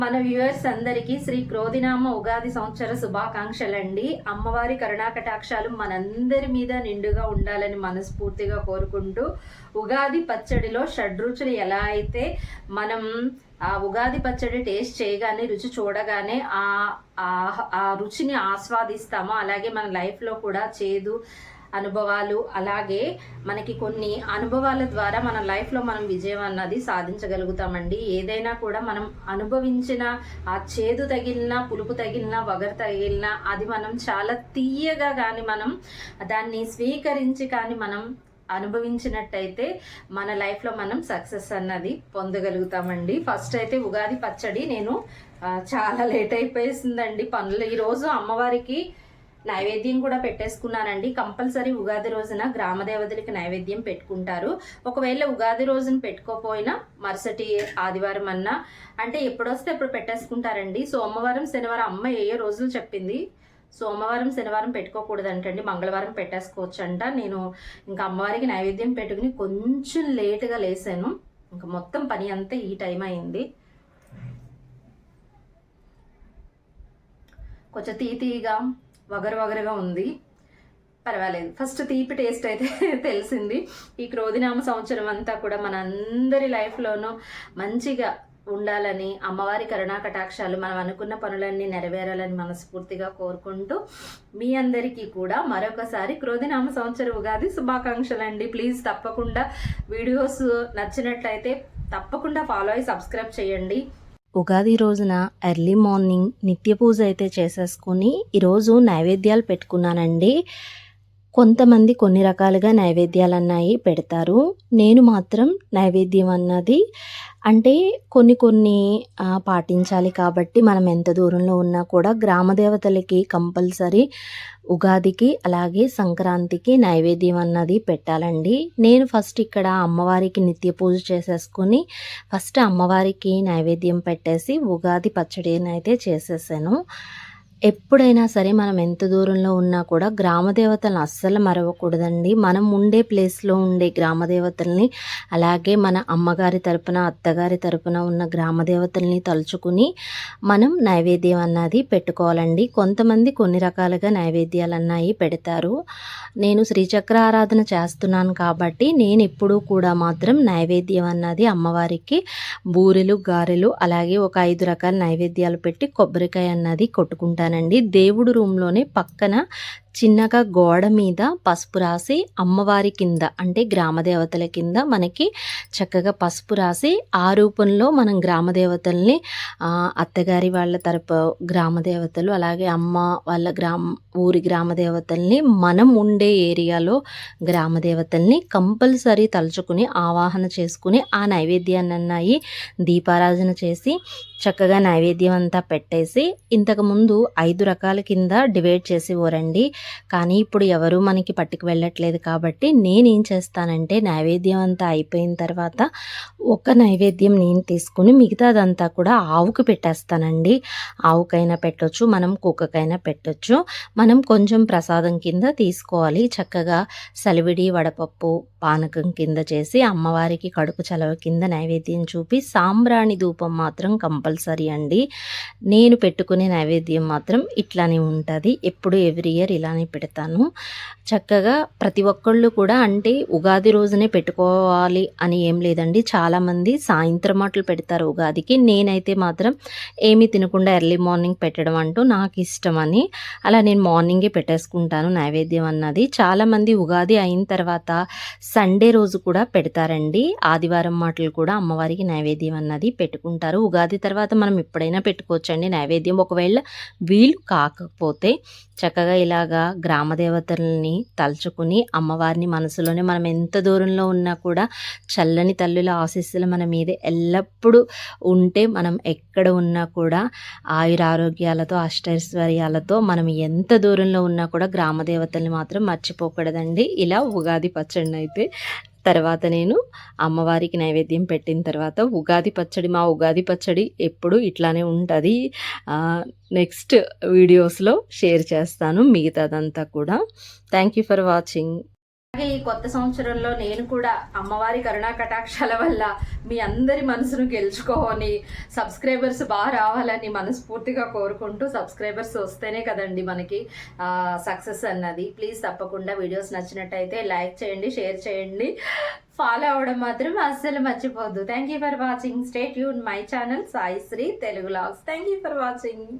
మన వ్యూవర్స్ అందరికీ శ్రీ క్రోధినామ ఉగాది సంవత్సర శుభాకాంక్షలండి. అమ్మవారి కరుణాకటాక్షాలు మనందరి మీద నిండుగా ఉండాలని మనస్ఫూర్తిగా కోరుకుంటూ ఉగాది పచ్చడిలో షడ్రుచులు ఎలా అయితే మనం ఆ ఉగాది పచ్చడి టేస్ట్ చేయగానే రుచి చూడగానే ఆ ఆ- ఆ రుచిని ఆస్వాదిస్తామో అలాగే మన లైఫ్లో కూడా చేదు అనుభవాలు. అలాగే మనకి కొన్ని అనుభవాల ద్వారా మన లైఫ్లో మనం విజయం అన్నది సాధించగలుగుతామండి. ఏదైనా కూడా మనం అనుభవించిన ఆ చేదు తగిలిన పులుపు తగిలిన వగరు తగిలిన అది మనం చాలా తీయగా కానీ మనం దాన్ని స్వీకరించి కానీ మనం అనుభవించినట్టయితే మన లైఫ్లో మనం సక్సెస్ అన్నది పొందగలుగుతామండి. ఫస్ట్ అయితే ఉగాది పచ్చడి. నేను చాలా లేట్ అయిపోయేసిందండి. పనులు. ఈరోజు అమ్మవారికి నైవేద్యం కూడా పెట్టేసుకున్నానండి. కంపల్సరీ ఉగాది రోజున గ్రామ దేవతలకి నైవేద్యం పెట్టుకుంటారు. ఒకవేళ ఉగాది రోజున పెట్టుకోపోయినా మరుసటి ఆదివారం అన్నా అంటే ఎప్పుడొస్తే ఎప్పుడు పెట్టేసుకుంటారండి. సోమవారం శనివారం అమ్మ ఏ రోజులు చెప్పింది? సోమవారం శనివారం పెట్టుకోకూడదంటండి. మంగళవారం పెట్టేసుకోవచ్చు అంట నేను ఇంకా అమ్మవారికి నైవేద్యం పెట్టుకుని కొంచెం లేటుగా లేసాను. ఇంకా మొత్తం పని అంతా ఈ టైం అయింది. కొంచెం తీతీగా వగరు వగరుగా ఉంది. పర్వాలేదు. ఫస్ట్ తీపి టేస్ట్ అయితే తెలిసింది. ఈ క్రోధినామ సంవత్సరం అంతా కూడా మన అందరి లైఫ్లోనూ మంచిగా ఉండాలని అమ్మవారి కరుణా కటాక్షాలు మనం అనుకున్న పనులన్నీ నెరవేరాలని మనస్ఫూర్తిగా కోరుకుంటూ మీ అందరికీ కూడా మరొకసారి క్రోధినామ సంవత్సర ఉగాది శుభాకాంక్షలు అండి. ప్లీజ్ తప్పకుండా వీడియోస్ నచ్చినట్లయితే తప్పకుండా ఫాలో అయ్యి సబ్స్క్రైబ్ చేయండి. ఉగాది రోజున ఎర్లీ మార్నింగ్ నిత్య పూజ అయితే చేసేసుకుని ఈరోజు నైవేద్యాలు పెట్టుకున్నానండి. కొంతమంది కొన్ని రకాలుగా నైవేద్యాలు అన్నాయి పెడతారు. నేను మాత్రం నైవేద్యం అన్నది అంటే కొన్ని కొన్ని పాటించాలి కాబట్టి మనం ఎంత దూరంలో ఉన్నా కూడా గ్రామ దేవతలకి కంపల్సరీ ఉగాదికి అలాగే సంక్రాంతికి నైవేద్యం అన్నది పెట్టాలండి. నేను ఫస్ట్ ఇక్కడ అమ్మవారికి నిత్య పూజ చేసేసుకొని ఫస్ట్ అమ్మవారికి నైవేద్యం పెట్టేసి ఉగాది పచ్చడిని అయితే చేసేసాను. ఎప్పుడైనా సరే మనం ఎంత దూరంలో ఉన్నా కూడా గ్రామదేవతలను అస్సలు మరవకూడదండి. మనం ఉండే ప్లేస్లో ఉండే గ్రామ దేవతల్ని అలాగే మన అమ్మగారి తరపున అత్తగారి తరపున ఉన్న గ్రామ దేవతల్ని తలుచుకుని మనం నైవేద్యం అన్నది పెట్టుకోవాలండి. కొంతమంది కొన్ని రకాలుగా నైవేద్యాలు అన్నాయి పెడతారు. నేను శ్రీచక్ర ఆరాధన చేస్తున్నాను కాబట్టి నేను ఎప్పుడూ కూడా మాత్రం నైవేద్యం అన్నది అమ్మవారికి బూరెలు గారెలు అలాగే ఒక ఐదు రకాల నైవేద్యాలు పెట్టి కొబ్బరికాయ అన్నది కొట్టుకుంటానండి దేవుడు రూమ్లోనే పక్కన చిన్నగా గోడ మీద పసుపు రాసి అమ్మవారి కింద అంటే గ్రామ దేవతల కింద మనకి చక్కగా పసుపు రాసి ఆ రూపంలో మనం గ్రామ దేవతల్ని అత్తగారి వాళ్ళ తరపు గ్రామ దేవతలు అలాగే అమ్మ వాళ్ళ గ్రామ ఊరి గ్రామదేవతల్ని మనం ఉండే ఏరియాలో గ్రామ దేవతల్ని కంపల్సరీ తలుచుకుని ఆవాహన చేసుకుని ఆ నైవేద్యాన్ని అన్నాయి దీపారాధన చేసి చక్కగా నైవేద్యం అంతా పెట్టేసి ఇంతకుముందు ఐదు రకాల కింద డివైడ్ చేసి ఓరండి కానీ ఇప్పుడు ఎవరు మనకి పట్టుకు వెళ్ళట్లేదు కాబట్టి నేనేం చేస్తానంటే నైవేద్యం అంతా అయిపోయిన తర్వాత ఒక నైవేద్యం నేను తీసుకుని మిగతాదంతా కూడా ఆవుకు పెట్టేస్తానండి. ఆవుకైనా పెట్టొచ్చు మనం కుక్కకైనా పెట్టొచ్చు. మనం కొంచెం ప్రసాదం కింద తీసుకోవాలి. చక్కగా సలివిడి వడపప్పు పానకం కింద చేసి అమ్మవారికి కడుపు చలవ కింద నైవేద్యం చూపి సాంబ్రాణి ధూపం మాత్రం కంపల్సరీ అండి. నేను పెట్టుకునే నైవేద్యం మాత్రం ఇట్లానే ఉంటుంది. ఎప్పుడు ఎవ్రీ ఇయర్ ఇలా ఇలానే పెడతాను. చక్కగా ప్రతి ఒక్కళ్ళు కూడా అంటే ఉగాది రోజునే పెట్టుకోవాలి అని ఏం లేదండి. చాలామంది సాయంత్రం మాటలు పెడతారు ఉగాదికి. నేనైతే మాత్రం ఏమీ తినకుండా ఎర్లీ మార్నింగ్ పెట్టడం అంటూ నాకు ఇష్టం అని అలా నేను మార్నింగే పెట్టేసుకుంటాను నైవేద్యం అన్నది. చాలామంది ఉగాది అయిన తర్వాత సండే రోజు కూడా పెడతారండి. ఆదివారం మాటలు కూడా అమ్మవారికి నైవేద్యం అన్నది పెట్టుకుంటారు. ఉగాది తర్వాత మనం ఎప్పుడైనా పెట్టుకోవచ్చండి నైవేద్యం. ఒకవేళ వీలు కాకపోతే చక్కగా ఇలాగా గ్రామ దేవతల్ని తలుచుకుని అమ్మవారిని మనసులోనే మనం ఎంత దూరంలో ఉన్నా కూడా చల్లని తల్లుల ఆశీస్సులు మన మీద ఎల్లప్పుడూ ఉంటే మనం ఎక్కడ ఉన్నా కూడా ఆయురారోగ్యాలతో అష్టైశ్వర్యాలతో మనం ఎంత దూరంలో ఉన్నా కూడా గ్రామ దేవతల్ని మాత్రం మర్చిపోకూడదండి. ఇలా ఉగాది పచ్చడిని అయితే తర్వాత నేను అమ్మవారికి నైవేద్యం పెట్టిన తర్వాత ఉగాది పచ్చడి మా ఉగాది పచ్చడి ఎప్పుడు ఇట్లానే ఉంటుంది. నెక్స్ట్ వీడియోస్లో షేర్ చేస్తాను మిగతాదంతా కూడా. థ్యాంక్ యూ ఫర్ వాచింగ్ అలాగే ఈ కొత్త సంవత్సరంలో నేను కూడా అమ్మవారి కరుణా కటాక్షాల వల్ల మీ అందరి మనసును గెలుచుకోని సబ్స్క్రైబర్స్ బాగా రావాలని మనస్ఫూర్తిగా కోరుకుంటూ సబ్స్క్రైబర్స్ వస్తేనే కదండి మనకి సక్సెస్ అన్నది. ప్లీజ్ తప్పకుండా వీడియోస్ నచ్చినట్టయితే లైక్ చేయండి షేర్ చేయండి. ఫాలో అవ్వడం మాత్రం అస్సలు మర్చిపోద్దు thank you for watching stay Yoon my channel Sai Sri Telugu vlogs thank you for watching